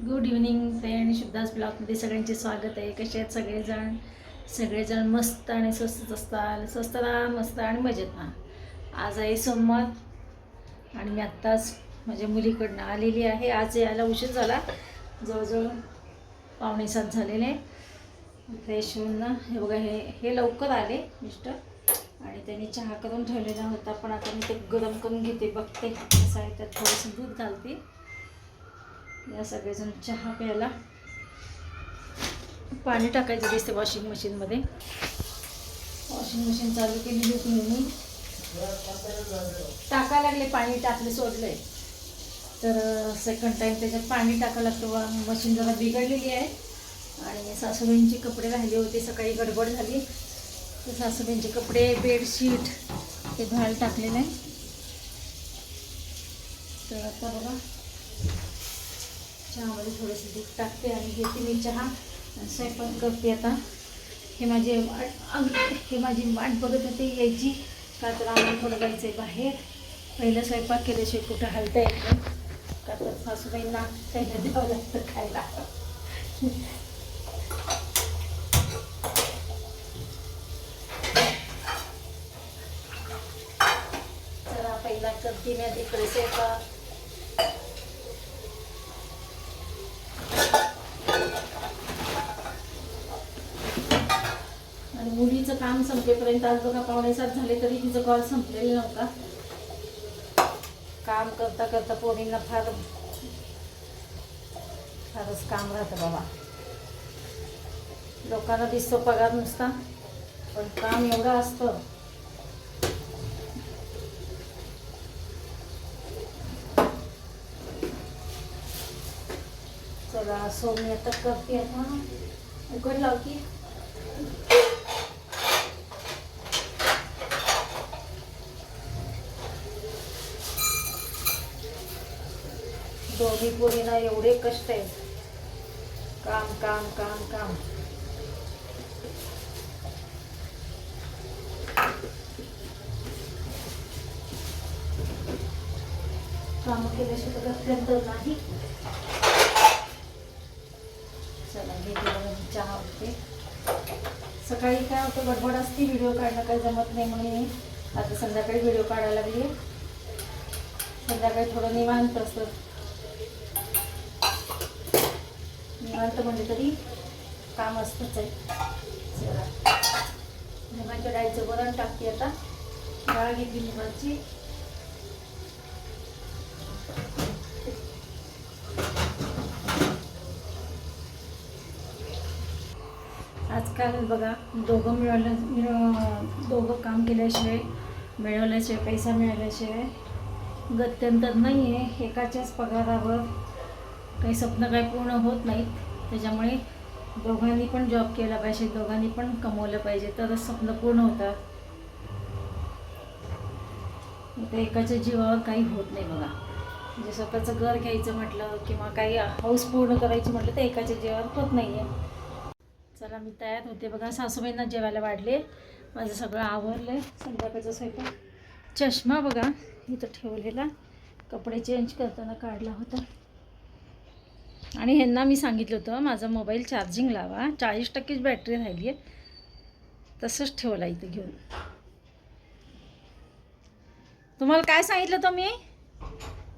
Good evening friend शुद्धास ब्लॉगमध्ये सगळ्यांचे स्वागत आहे. कसे आहेत सगळेजण? सगळेजण मस्त आणि स्वस्त असतात स्वस्त राहा मस्त आणि मजेत राहा आज आहे सोमवार आणि मी आत्ताच माझ्या मुलीकडनं आलेली आहे. आज यायला उशीर झाला. जवळजवळ पावणे सात झालेले. फ्रेश होऊन ना हे बघा हे हे लवकर आले मिस्टर. आणि त्यांनी चहा करून ठेवलेला होता. पण आता मी ते गरम करून घेते. बघते. कसं आहे त्यात थोडंसं दूध घालते. या सगळेजण चहा प्यायला. पाणी टाकायचं दिसते वॉशिंग मशीनमध्ये वॉशिंग मशीन चालू केली होती मी. टाका लागले पाणी टाकले सोडले तर सेकंड टाईम त्याच्यात पाणी टाकावं लागतं. मशीन जरा बिघडलेली आहे. आणि सासूबाईंचे कपडे राहिले होते सकाळी गडबड झाली. तर सासूबाईंचे कपडे बेडशीट ते बाहेर टाकलेलं. आहे तर आता बघा. चहामध्ये थोडंसं दूध टाकते आणि घेते मी चहा स्वयंपाक करते आता. हे माझे वाट हे माझी वाट बघत होते यायची. का तर आम्हाला थोडं जायचं आहे बाहेर. पहिलं स्वयंपाक केल्याशिवाय कुठं हलता येत नाही. का तर सासूबाईंना पहिलं द्यावं लागतं खायला. चला पहिला करते मी तिकडे स्वयंपाक आणि मुलीचं काम संपेपर्यंत आज बघा पावणे सात झाले तरी तिचं कॉल संपलेला नव्हता. काम करता करता पोरींना फार फारच काम राहतं बाबा. लोकांना दिसतो पगार नुसता पण काम एवढं असतं. चला सो मी आता करते आता. उकड लावते. दोन्ही पोरींना एवढे कष्ट आहे काम काम काम काम. काम केल्याशिवाय अत्यंत नाही. चला हे म्हणजे चहा होते. सकाळी काय होतं गडबड असते व्हिडिओ काढणं काही जमत नाही म्हणून आता संध्याकाळी व्हिडिओ काढायला लागली. संध्याकाळी थोडं निवांत असतं. निवांत म्हणजे तरी काम असतंच आहे. चला. मुगाच्या डाळीचं वरण टाकते आता. डाळ घेतली मुगाची आजकाल बघा दोघं मिळवलं मिळ दोघं काम केल्याशिवाय मिळवल्याशिवाय पैसा मिळाल्याशिवाय गत्यंतर नाही आहे एकाच्याच पगारावर काही स्वप्न काही पूर्ण होत नाहीत. त्याच्यामुळे दोघांनी पण जॉब केला पाहिजे दोघांनी पण कमवलं पाहिजे. तरच स्वप्न पूर्ण होतात. आता एकाच्या जीवावर काही होत नाही बघा. म्हणजे स्वतःचं घर घ्यायचं म्हटलं किंवा काही हाऊस पूर्ण करायची म्हटलं तर एकाच्या जीवावर होत नाही आहे चला मी तयार होते बघा. सासूबाईंना जेवायला वाढले. माझं सगळं आवरलं आहे संध्याकाळचा स्वयंपाक. चष्मा बघा. इथं ठेवलेला. कपडे चेंज करताना काढला होता. आणि ह्यांना मी सांगितलं होतं माझा मोबाईल चार्जिंग लावा. चाळीस टक्केच बॅटरी राहिली आहे. तसंच ठेवला इथं घेऊन. तुम्हाला काय सांगितलं होतं मी?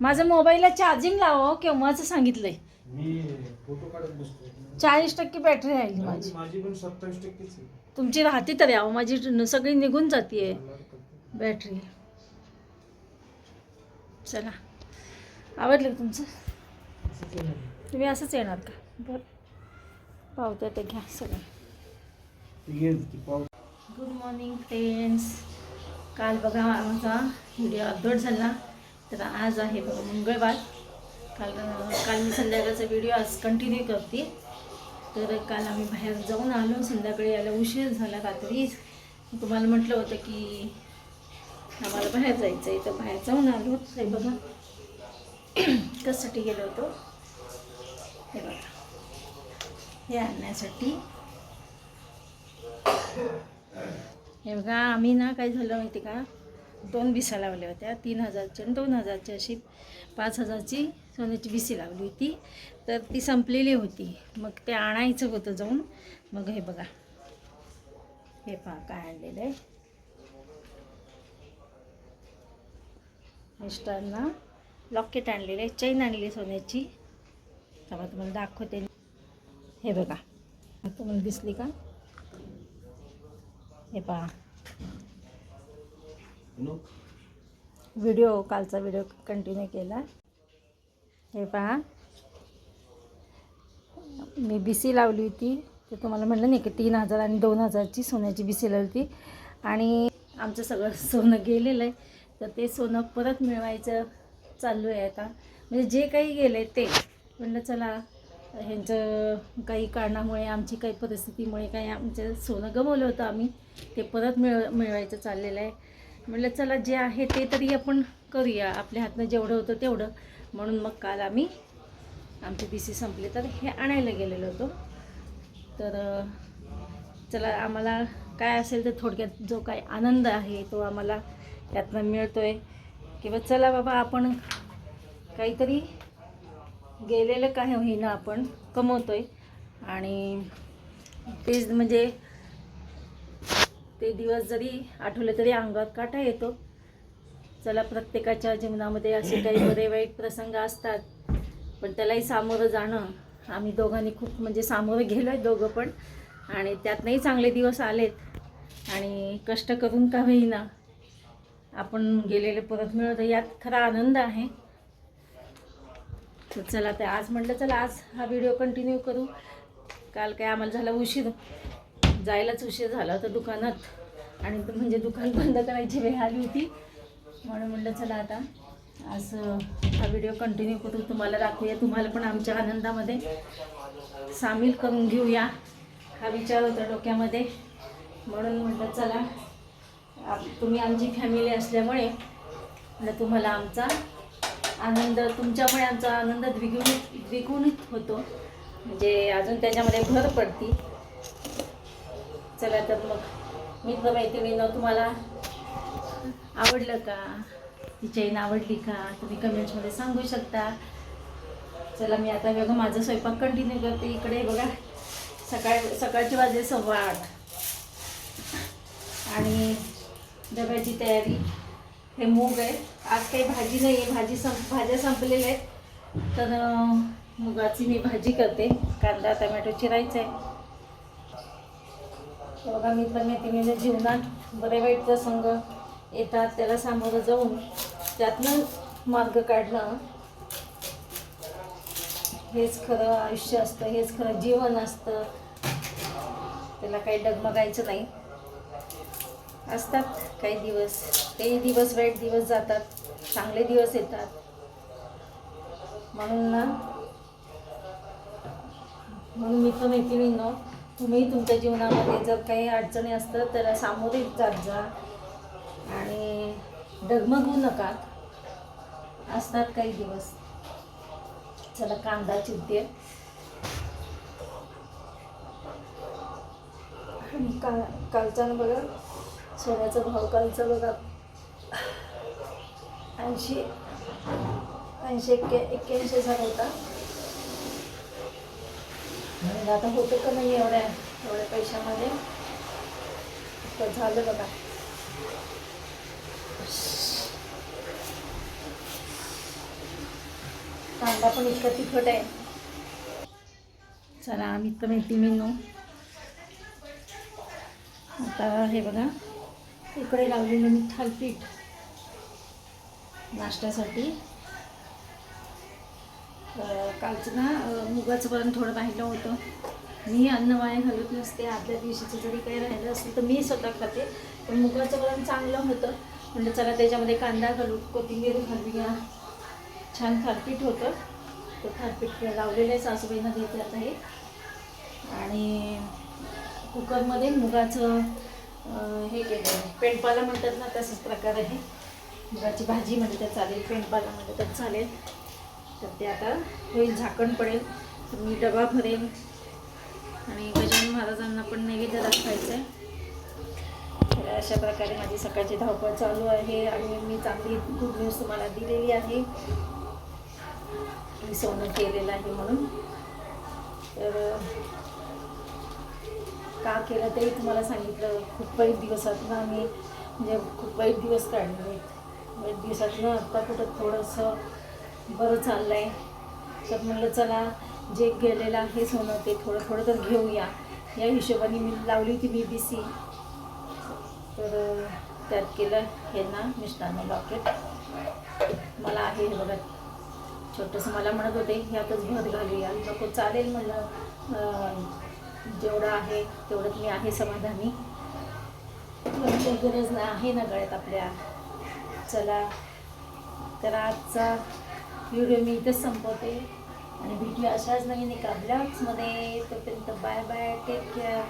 माझं मोबाईलला चार्जिंग लावा केव्हाचं सांगितलं आहे चाळीस टक्के बॅटरी राहिली माझी माझी. पण सत्तावीस टक्केच आहे. तुमची राहते तर यावं माझी सगळी निघून जाते. बॅटरी चला. आवडलं तुमचं. तुम्ही असंच येणार का? बरं. पावत्या ते घ्या सगळं गुड मॉर्निंग फ्रेंड्स काल बघा माझा व्हिडिओ अपलोड झाला. तर आज आहे बघा मंगळवार. काल काल मी संध्याकाळचा व्हिडिओ आज कंटिन्यू करते. तर काल आम्ही बाहेर जाऊन आलो. संध्याकाळी यायला उशीर झाला रात्री. तुम्हाला म्हटलं होतं की आम्हाला बाहेर जायचं आहे तर बाहेर जाऊन आलो. साहेब बघा कशासाठी गेलो होतो? हे बघा. हे आणण्यासाठी. हे बघा आम्ही ना काय झालं माहिती का? दोन बिसा लावल्या होत्या. तीन हजारच्या आणि दोन हजारच्या अशी पाच हजारची सोन्याची बिसी लावली होती. तर ती संपलेली होती. मग ते आणायचं होतं जाऊन. मग हे बघा. हे पहा काय आणलेलं आहे. मिस्टरना लॉकेट आणलेलं आहे. चैन आणली सोन्याची. तेव्हा तुम्हाला दाखवते. हे बघा. तुम्हाला दिसली का? हे पहा. व्हिडिओ कालचा व्हिडिओ कंटिन्यू केला. हे पहा. मी बिसी लावली होती. ते तुम्हाला म्हणलं नाही की तीन हजार आणि दोन हजारची सोन्याची बिसी लावली होती. आणि आमचं सगळं सोनं गेलेलं आहे. तर ते सोनं परत मिळवायचं चालू आहे आता. म्हणजे जे काही गेलं आहे ते. म्हणलं चला ह्यांचं काही कारणामुळे आमची काही परिस्थितीमुळे काही आमचं सोनं गमवलं होतं आम्ही ते परत मिळ मिळवायचं चाललेलं आहे. म्हटलं चला जे आहे ते तरी आपण करूया आपल्या हातनं जेवढं होतं तेवढं. म्हणून मग काल आम्ही आमचे बी सी संपले. तर हे आणायला गेलेलो होतो. तर चला आम्हाला काय असेल तर थोडक्यात जो काय आनंद आहे तो आम्हाला त्यातनं मिळतो आहे किंवा चला बाबा आपण काहीतरी गेलेलं काय होईना आपण कमवतो आहे आणि तेच म्हणजे ते दिवस जरी आठवले तरी अंगात काटा येतो. चला प्रत्येकाच्या जीवनामध्ये असे काही बरे वाईट प्रसंग असतात पण त्यालाही सामोरं जाणं. आम्ही दोघांनी खूप म्हणजे सामोरं गेलो आहे दोघं पण आणि त्यातनंही चांगले दिवस आलेत. आणि कष्ट करून का होईना आपण गेलेले परत मिळवतो यात खरा आनंद आहे. तर चला ते आज म्हटलं चला आज हा व्हिडिओ कंटिन्यू करू. काल काय आम्हाला झाला उशीर. जायलाच उशीर झाला होता दुकानात. आणि म्हणजे दुकान बंद करायची वेळ आली होती. म्हणून म्हटलं चला आता आज हा व्हिडिओ कंटिन्यू करू. तुम्हाला दाखवूया तुम्हाला पण आमच्या आनंदामध्ये सामील करून घेऊया हा विचार होता डोक्यामध्ये. म्हणून म्हटलं चला तुम्ही आमची फॅमिली असल्यामुळे तुम्हाला आमचा आनंद तुमच्यामुळे आमचा आनंद द्विगुणित द्विगुणित होतो. म्हणजे अजून त्याच्यामध्ये भर पडती. चला तर मग मित्रमैत्रिणीनं तुम्हाला आवडलं का? ती चैन आवडली का? तुम्ही कमेंट्समध्ये सांगू शकता. चला मी आता बघा माझा स्वयंपाक कंटिन्यू करते. इकडे बघा सकाळ सकाळची वाजले सव्वा आठ. आणि डब्याची तयारी. हे मूग आहे. आज काही भाजी नाही आहे. भाजी संप भाज्या संपलेल्या आहेत. तर मुगाची मी भाजी करते. कांदा टमॅटो चिरायचा आहे. बघा मी पण मैत्रिणीच्या जीवनात बरे वाईट प्रसंग येतात त्याला सामोरं जाऊन. त्यातनं मार्ग काढणं. हेच खरं आयुष्य असतं. हेच खरं जीवन असतं. त्याला काही डगमगायचं नाही. असतात. काही दिवस काही दिवस वाईट दिवस जातात चांगले दिवस येतात. म्हणून ना म्हणून मी पण मैत्रिणींनो तुम्ही तुमच्या जीवनामध्ये जर काही अडचणी असतात तर सामोरे जात जा. आणि डगमगू नका. असतात काही दिवस. चला कांदा चिरते. आणि का कालचा बघा सोन्याचा भाव कालचा बघा. ऐंशी ऐंशी एक्के एक्क्याऐंशी झाला होता. म्हणजे आता होतं का नाही एवढ्या एवढ्या पैशामध्ये? तर झालं बघा. कांदा पण इतका तिखट आहे. चला आम्ही तर माहिती मेनू. आता हे बघा. इकडे लावलेलं मी थालपीठ. नाश्त्यासाठी. कालचं ना मुगाचं वरण थोडं राहिलं होतं. मी अन्न वाया घालत नसते. आदल्या दिवशीचं जरी काही राहिलं असेल तर मी स्वतः खाते. पण मुगाचं वरण चांगलं होतं. म्हणजे चला त्याच्यामध्ये कांदा घालू कोथिंबीर घालूया. छान थालपीठ होतं. तर थालपीठ लावलेलं आहे सासूबाईंना देते आता हे. आणि कुकरमध्ये मुगाचं हे केलं आहे पेंडपाला म्हणतात ना तसंच प्रकार आहे. मुगाची भाजी म्हणजे तर चालेल पेंडपाला म्हणजे तर चालेल. तर ते आता होईल झाकण पडेल. तर मी डबा भरेल आणि गजानन महाराजांना पण नैवेद्य दाखवायचं आहे तर अशा प्रकारे माझी सकाळची धावपळ चालू आहे आणि मी चांगली गुड न्यूज तुम्हाला दिलेली आहे. मी सोनं केलेलं आहे म्हणून. तर का केलं तेही तुम्हाला सांगितलं. खूप वाईट दिवसातनं आम्ही. म्हणजे खूप वाईट दिवस काढले आहेत. वाईट दिवसातनं आत्ता कुठं थोडंसं बरं चाललं आहे तर म्हणलं चला जे गेलेलं आहे सोनं ते थोडं थोडं तर घेऊया. या हिशोबाने मी लावली होती बी बी सी तर त्यात केलं हे ना मिष्टानं लॉकेट. मला आहे हे बघा. छोटंसं मला म्हणत होते ह्यातच भर घालूया. नको हो, चालेल. म्हणलं जेवढं आहे तेवढंच मी आहे समाधानी. कोणती गरज नाही आहे ना गळ्यात आपल्या. चला तर आजचा व्हिडिओ मी इथंच संपवते. आणि व्हिडिओ अशाच नवीन एका ब्लॉग्समध्ये तोपर्यंत बाय बाय टेक केअर